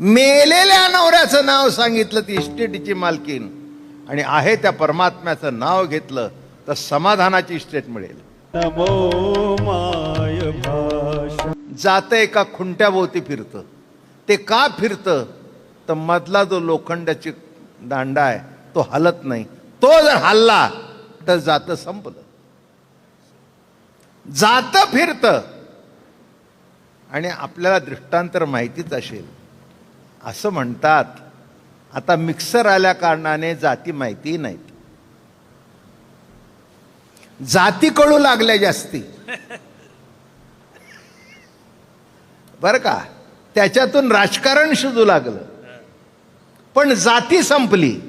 मेलेल्या नवऱ्याचं नाव सांगितलं ती इस्टेटीची मालकीन आणि आहे त्या परमात्म्याचं नाव घेतलं तर समाधानाची इस्टेट मिळेल. जातं एका खुंट्याभोवती फिरतं? ते का फिरतं? तर मधला जो लोखंडाची दांडा आहे तो हलत नाही. तो जर हल्ला तर जातं संपलं. जातं फिरतं. आणि आपल्याला दृष्टांतर माहितीच असेल. असं म्हणतात. आता मिक्सर आल्या कारणाने जाती माहिती नाहीत. जाती कळू लागल्या जास्ती. बरं का? त्याच्यातून राजकारण शिजू लागलं. पण जाती संपली.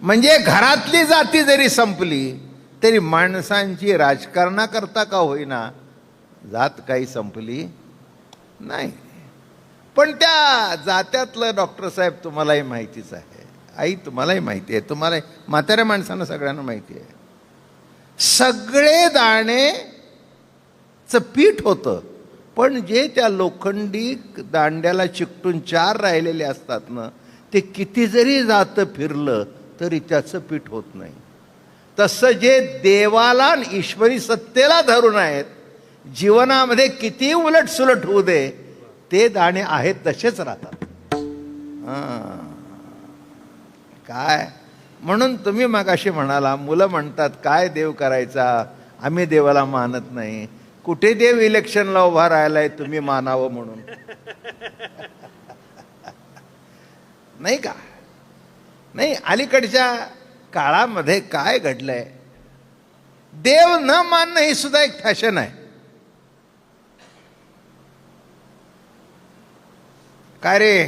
म्हणजे घरातली जाती जरी संपली तरी माणसांची राजकारणाकरता का होईना जात काही संपली नाही. पण त्या जात्यातलं डॉक्टर साहेब तुम्हालाही माहितीच आहे. आई तुम्हालाही माहिती आहे. तुम्हाला म्हाताऱ्या माणसांना सगळ्यांना माहिती आहे. सगळे दाणेचं पीठ होतं. पण जे त्या लोखंडी दांड्याला चिकटून चार राहिलेले असतात ना ते किती जरी जातं फिरलं तरी त्याचं पीठ होत नाही. तसं जे देवाला आणि ईश्वरी सत्तेला धरून आहेत जीवनामध्ये किती उलट सुलट होऊ दे ते दाणे आहेत तसेच राहतात. काय? म्हणून तुम्ही मगाशी म्हणाला मुलं म्हणतात काय देव करायचा? आम्ही देवाला मानत नाही. कुठे देव इलेक्शनला उभा राहिलाय तुम्ही मानावं म्हणून. नाही का? नाही अलीकडच्या काळामध्ये काय घडलंय? देव न मानणं ही सुद्धा एक फॅशन आहे. काय रे?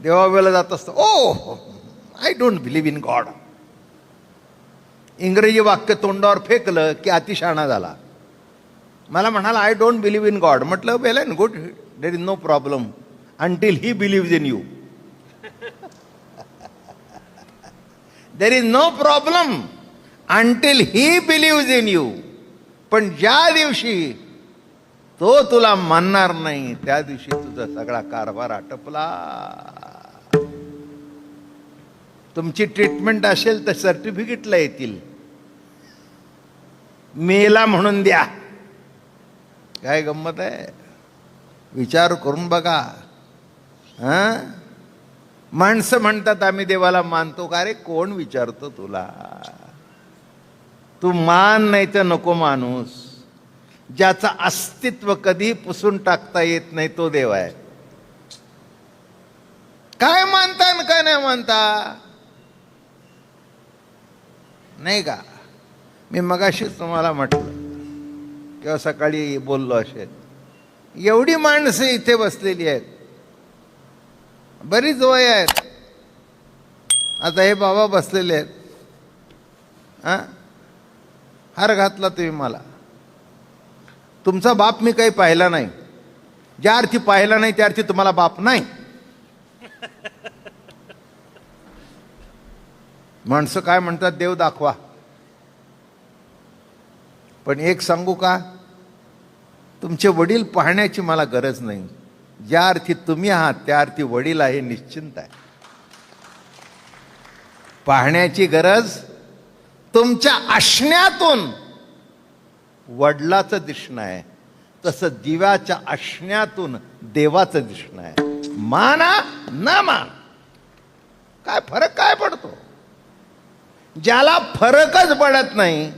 देवावेला जात असतं. ओ I don't believe in God इंग्रजी वाक्य तोंडावर फेकलं की अतिशाणा झाला. मला म्हणाला I don't believe in God म्हटलं well and good there is no problem until he believes in you there is no problem until he believes in you पण ज्या दिवशी तो तुला मानणार नाही. त्या दिवशी तुझा सगळा कारभार आटपला. तुमची ट्रीटमेंट असेल तर सर्टिफिकेटला येतील. मेला म्हणून द्या. काय गंमत आहे? विचार करून बघा. हां? माणसं म्हणतात आम्ही देवाला मानतो. का रे? कोण विचारतो तुला? तू मान नाही तर नको माणूस. ज्याचं अस्तित्व कधी पुसून टाकता येत नाही तो देव आहे. काय मानता आणि काय नाही मानता? नाही का? मी मगाशीच तुम्हाला म्हटलं किंवा सकाळी बोललो असेल एवढी माणसं इथे बसलेली आहेत. बरीच वय आहेत. आता हे बाबा बसलेले आहेत. हार घातला तुम्ही मला. तुमचा बाप मी काही पाहिला नाही. ज्या अर्थी पाहिला नाही त्या अर्थी तुम्हाला बाप नाही. माणसं काय म्हणतात देव दाखवा. पण एक सांगू का? तुमचे वडील पाहण्याची मला गरज नाही. ज्या अर्थी तुम्ही आहात त्या अर्थी वडील आहे निश्चिंत आहे. पाहण्याची गरज तुमच्या असण्यातून वडिलाचं दिसणं आहे. तसं दिव्याच्या असण्यातून देवाचं दिसणं आहे. माना ना मान. काय फरक काय पडतो? ज्याला फरकच पडत नाही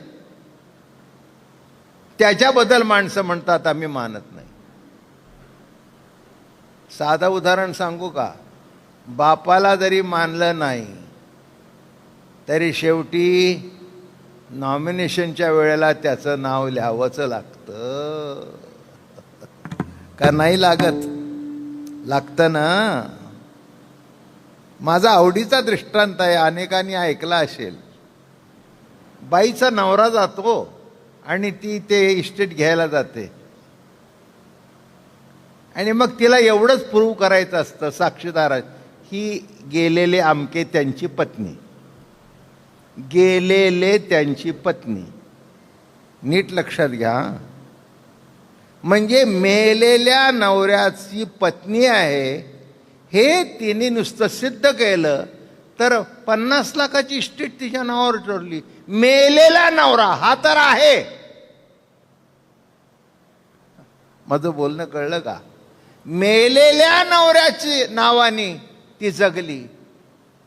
त्याच्याबद्दल माणसं म्हणतात आम्ही मानत नाही. साधं उदाहरण सांगू का? बापाला जरी मानलं नाही तरी शेवटी नॉमिनेशनच्या वेळेला त्याचं नाव लिहावंच लागतं. का नाही लागत? लागतं ना. माझा आवडीचा दृष्टांत आहे अनेकांनी ऐकला असेल. बाईचा नवरा जातो आणि ती ते इस्टेट घ्यायला जाते. आणि मग तिला एवढंच प्रूव्ह करायचं असतं साक्षीदार. ही गेलेले आमके त्यांची पत्नी. गेलेले त्यांची पत्नी. नीट लक्षात घ्या. म्हणजे मेलेल्या नवऱ्याची पत्नी आहे हे तिने नुसतं सिद्ध केलं तर पन्नास लाखाची इस्टेट तिच्या नावावर ठरली. मेलेला नवरा हा तर आहे. माझं बोलणं कळलं का? मेलेल्या नवऱ्याची नावाने ती जगली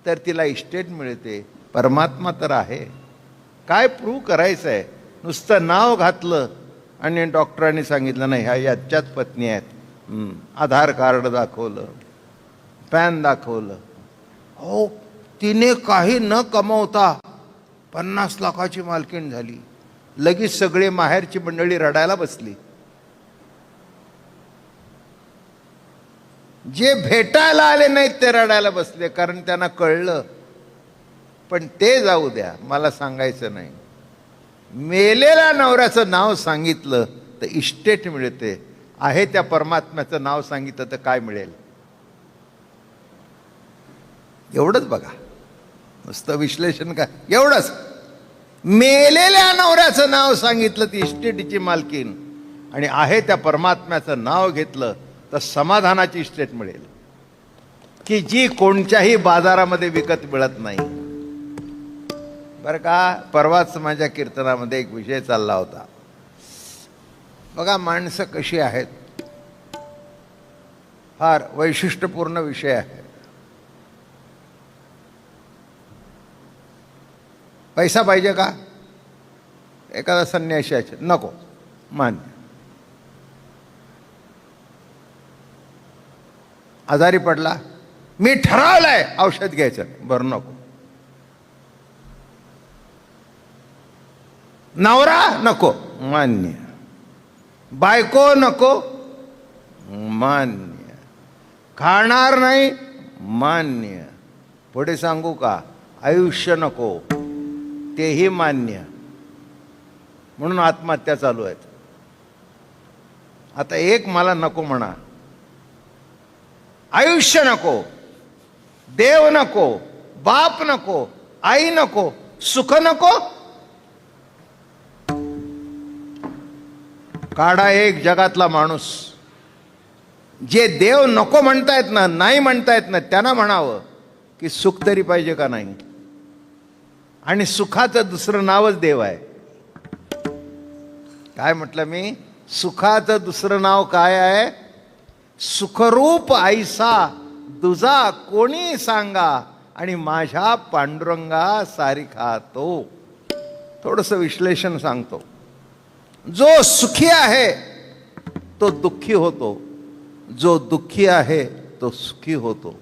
तर तिला इस्टेट मिळते. परमात्मा तर आहे. काय प्रूव्ह करायचं आहे नुसतं नाव घातलं आणि डॉक्टरांनी सांगितलं नाही ह्या याच्याच पत्नी आहेत. आधार कार्ड दाखवलं. पॅन दाखवलं. अहो तिने काही न कमवता पन्नास लाखाची मालकीण झाली. लगेच सगळे माहेरची मंडळी रडायला बसली. जे भेटायला आले नाहीत ते रडायला बसले कारण त्यांना कळलं पण ते जाऊ द्या मला सांगायचं नाही. मेलेल्या नवऱ्याचं नाव सांगितलं तर इस्टेट मिळते. आहे त्या परमात्म्याचं नाव सांगितलं तर काय मिळेल? एवढंच बघा. नुसतं विश्लेषण काय एवढंच. मेलेल्या नवऱ्याचं नाव सांगितलं ती इस्टेटीची मालकीन आणि आहे त्या परमात्म्याचं नाव घेतलं तर समाधानाची इस्टेट मिळेल. की जी कोणत्याही बाजारामध्ये विकत मिळत नाही. बरं का परवाच माझ्या कीर्तनामध्ये एक विषय चालला होता. बघा माणसं कशी आहेत? फार वैशिष्ट्यपूर्ण विषय आहे. पैसा पाहिजे का? एखादा संन्याशी आहे. नको मान्य. आजारी पडला? मी ठरवलंय औषध घ्यायचं. बरं नको. नवरा नको. मान्य. बायको नको. मान्य. खाणार नाही. मान्य. पुढे सांगू का? आयुष्य नको. तेही मान्य. म्हणून आत्महत्या चालू आहेत. आता एक मला नको म्हणा. आयुष्य नको. देव नको. बाप नको. आई नको. सुख नको. काढा एक जगातला माणूस. जे देव नको म्हणतायत ना नाही म्हणतायत ना त्यांना म्हणावं की सुख तरी पाहिजे का नाही? आणि सुखाचं दुसरं नावच देव आहे. काय म्हटलं मी? सुखाचं दुसरं नाव काय आहे? सुखरूप आईसा तुझा कोणी सांगा? आणि माझ्या पांडुरंगा सारिखा तो. थोडंसं विश्लेषण सांगतो. जो सुखी आहे तो दुःखी होतो. जो दुःखी आहे तो सुखी होतो.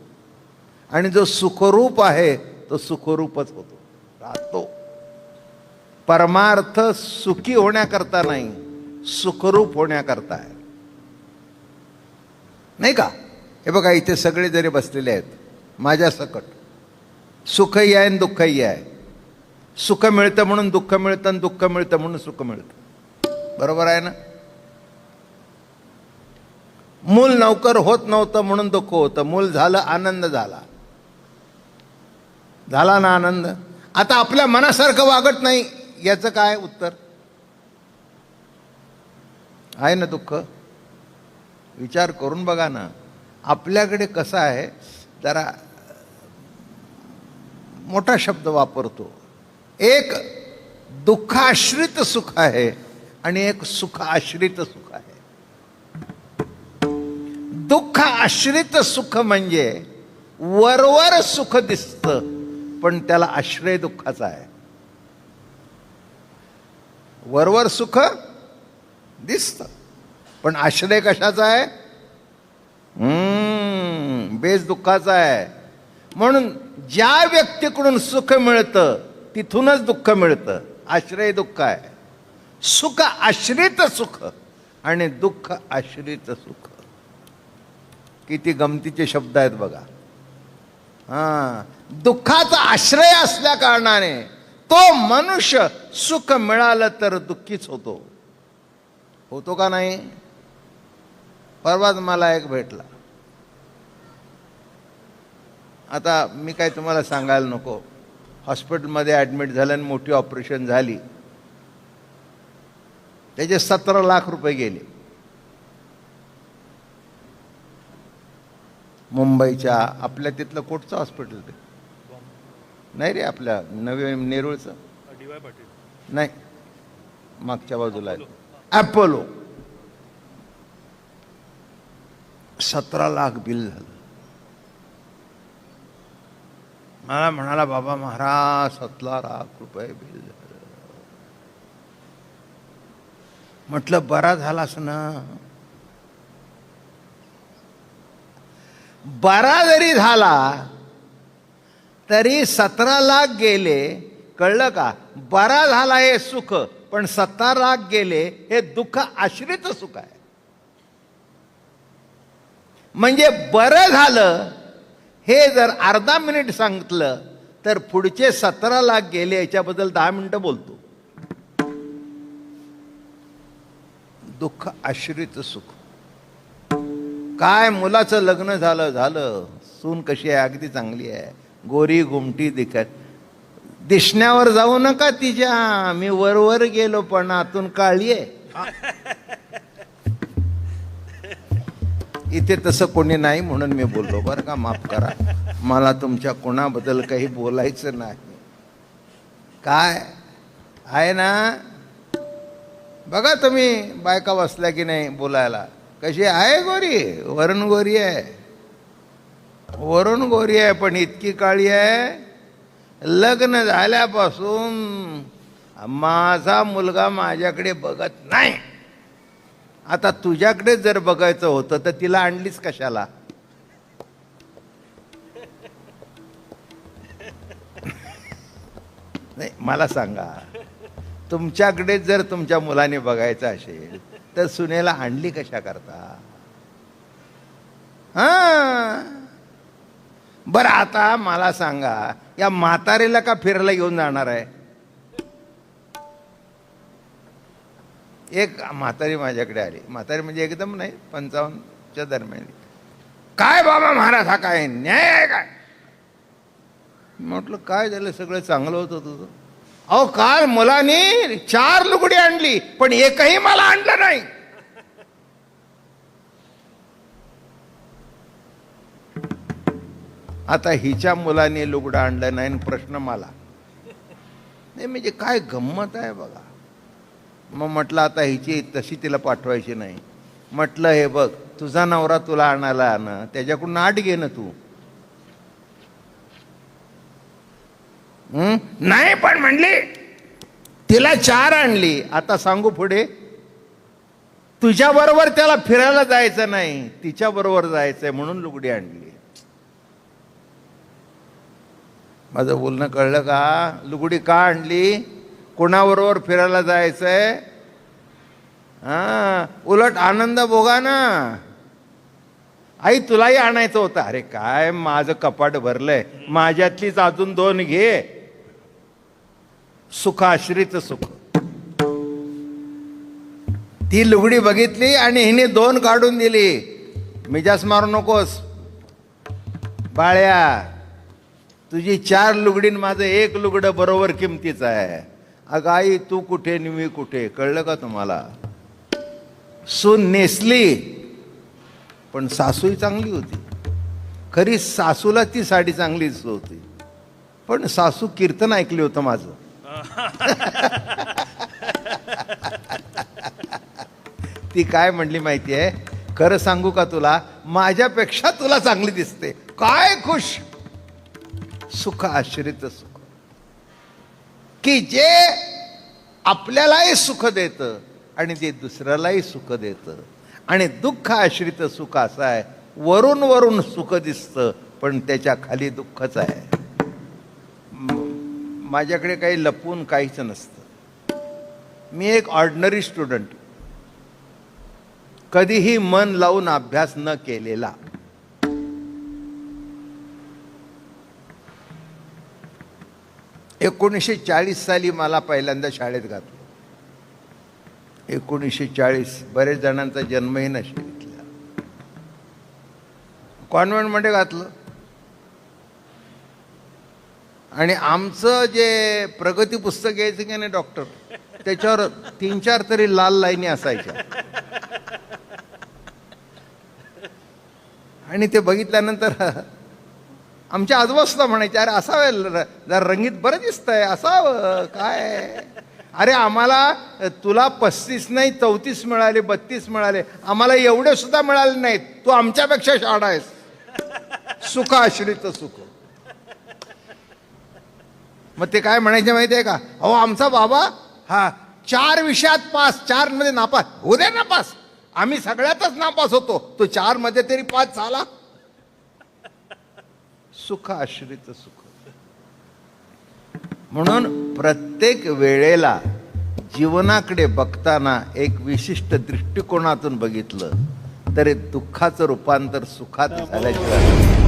आणि जो सुखरूप आहे तो सुखरूपच होतो. राहतो. परमार्थ सुखी होण्याकरता नाही सुखरूप होण्याकरता आहे. नाही का? हे बघा इथे सगळे जरी बसलेले आहेत माझ्या सकट. सुखही आहे आणि दुःखही आहे. सुख मिळतं म्हणून दुःख मिळतं आणि दुःख मिळतं म्हणून सुख मिळतं. बरोबर आहे ना? मूल नौकर होत नव्हतं म्हणून दुःख होतं. मूल झालं आनंद झाला. झाला ना आनंद? आता आपल्या मनासारखं वागत नाही याचं काय उत्तर? आहे ना दुःख? विचार करून बघा ना. आपल्याकडे कसं आहे जरा मोठा शब्द वापरतो. एक दुःखाश्रित सुख आहे. आणि एक सुख आश्रित सुख आहे. दुःख आश्रित सुख म्हणजे वरवर सुख दिसतं पण त्याला आश्रय दुःखाचा आहे. वरवर सुख दिसतं पण आश्रय कशाचा आहे? बेस दुःखाचा आहे. म्हणून ज्या व्यक्तीकडून सुख मिळतं तिथूनच दुःख मिळतं. आश्रय दुःख आहे. सुख आश्रित सुख आणि दुःख आश्रित सुख. किती गमतीचे शब्द आहेत बघा. हा दुःखाचा आश्रय असल्या कारणाने तो मनुष्य सुख मिळालं तर दुःखीच होतो. होतो का नाही? परवाच मला एक भेटला. आता मी काय तुम्हाला सांगायला नको. हॉस्पिटलमध्ये ॲडमिट झालं आणि मोठी ऑपरेशन झाली. त्याचे सतरा लाख रुपये गेले. मुंबईच्या आपल्या तिथलं कोटचं हॉस्पिटल ते. नाही रे आपल्या नवे नेरूळचं. नाही मागच्या बाजूला अपोलो ॲपोलो सतरा लाख बिल झालं. मला म्हणाला बाबा महाराज सतरा लाख रुपये बिल म्हटलं बरा झालास ना. बरा जरी झाला तरी सतरा लाख गेले. कळलं का? बरा झाला हे सुख पण सतरा लाख गेले हे दुःख आश्रित सुख आहे. म्हणजे बरं झालं हे जर अर्धा मिनिट सांगितलं तर पुढचे सतरा लाख गेले याच्याबद्दल दहा मिनिटं बोलतो. दुःख आश्रित सुख. काय मुलाचं लग्न झालं झालं. सून कशी आहे? अगदी चांगली आहे. गोरी गुमटी दिखत. दिसण्यावर जाऊ नका तिच्या. मी वरवर गेलो पण आतून काळी आहे. इथे तसं कोणी नाही म्हणून मी बोललो. बरं का माफ करा. मला तुमच्या कोणाबद्दल काही बोलायचं नाही. काय? आहे ना? बघा तुम्ही बायका बसल्या की नाही बोलायला. कशी आहे गोरी? वरण गोरी आहे. वरून गोरी आहे पण इतकी काळी आहे. लग्न झाल्यापासून माझा मुलगा माझ्याकडे बघत नाही. आता तुझ्याकडे जर बघायचं होतं तर तिला आणलीच कशाला? नाही मला सांगा. तुमच्याकडे जर तुमच्या मुलाने बघायचं असेल तर सुनेला आणली कशा करता? हा? बरं आता मला सांगा या म्हातारीला का फिरायला घेऊन जाणार आहे? एक म्हातारी माझ्याकडे आली. म्हातारी म्हणजे एकदम नाही पंचावन्नच्या दरम्यान. काय बाबा महाराज हा काय न्याय आहे काय? म्हटलं काय झालं? सगळं चांगलं होतं तुझं? अहो काल मुलाने चार लुगडी आणली पण एकही मला आणलं नाही. आता हिच्या मुलाने लुगडं आणलं नाही आणि प्रश्न मला. नाही म्हणजे काय गंमत आहे बघा. मग म्हटलं आता हिची तशी तिला पाठवायची नाही. म्हटलं हे बघ तुझा नवरा तुला आणायला आण त्याच्याकडून आठ घे ना तू. नाही पण म्हणली तिला चार आणली. आता सांगू पुढे. तुझ्या बरोबर त्याला फिरायला जायचं नाही तिच्या बरोबर जायचंय म्हणून लुगडी आणली. माझं बोलणं कळलं का? लुगडी का आणली? कोणाबरोबर फिरायला जायचंय? हा? उलट आनंद भोगा ना. आई तुलाही आणायचं होतं. अरे काय माझं कपाट भरलंय. माझ्यातलीच अजून दोन घे. सुखाश्रित सुख. ती लुगडी बघितली आणि हिने दोन काढून दिली. मिजास मारू नकोस. बाळ्या तुझी चार लुगडीन माझं एक लुगडं बरोबर किमतीचं आहे. अगं आई तू कुठे आणि मी कुठे? कळलं का तुम्हाला? सून नेसली पण सासूही चांगली होती. खरी सासूला ती साडी चांगलीच होती. पण सासू कीर्तन ऐकली होतं माझं. ती काय म्हणली माहिती आहे खरं सांगू का तुला? माझ्यापेक्षा तुला चांगली दिसते. काय खुश? सुख आश्रित सुख. की जे आपल्यालाही सुख देतं आणि ते दुसऱ्यालाही सुख देतं. आणि दुःख आश्रित सुख असं आहे. वरून वरून सुख दिसतं पण त्याच्याखाली दुःखच आहे. माझ्याकडे काही लपवून काहीच नसतं. मी एक ऑर्डनरी स्टुडंट कधीही मन लावून अभ्यास न केलेला. एकोणीसशे चाळीस साली मला पहिल्यांदा शाळेत घातलं. एकोणीसशे चाळीस बरेच जणांचा जन्मही नसेल इथला कॉन्व्हेंटमध्ये घातलं. आणि आमचं जे प्रगती पुस्तक यायचं की नाही डॉक्टर त्याच्यावर तीन चार तरी लाल लाईनी असायच्या. आणि ते बघितल्यानंतर आमच्या आजोबा सुद्धा म्हणायचे अरे असावं जरा रंगीत बरं दिसतंय असावं काय? अरे आम्हाला तुला पस्तीस नाही चौतीस मिळाले बत्तीस मिळाले आम्हाला एवढे सुद्धा मिळाले नाहीत तू आमच्यापेक्षा शाळा आहेस. सुख आश्रित सुख. मग ते काय म्हणायचे माहिती आहे का? अहो आमचा बाबा हा चार विषयात पास चारमध्ये नापास. होऊ दे नापास. आम्ही सगळ्यातच नापास होतो. तो चारमध्ये तरी पास झाला. सुख आश्रित सुख. म्हणून प्रत्येक वेळेला जीवनाकडे बघताना एक विशिष्ट दृष्टिकोनातून बघितलं तरी दुःखाचं रूपांतर सुखात झाल्याशिवाय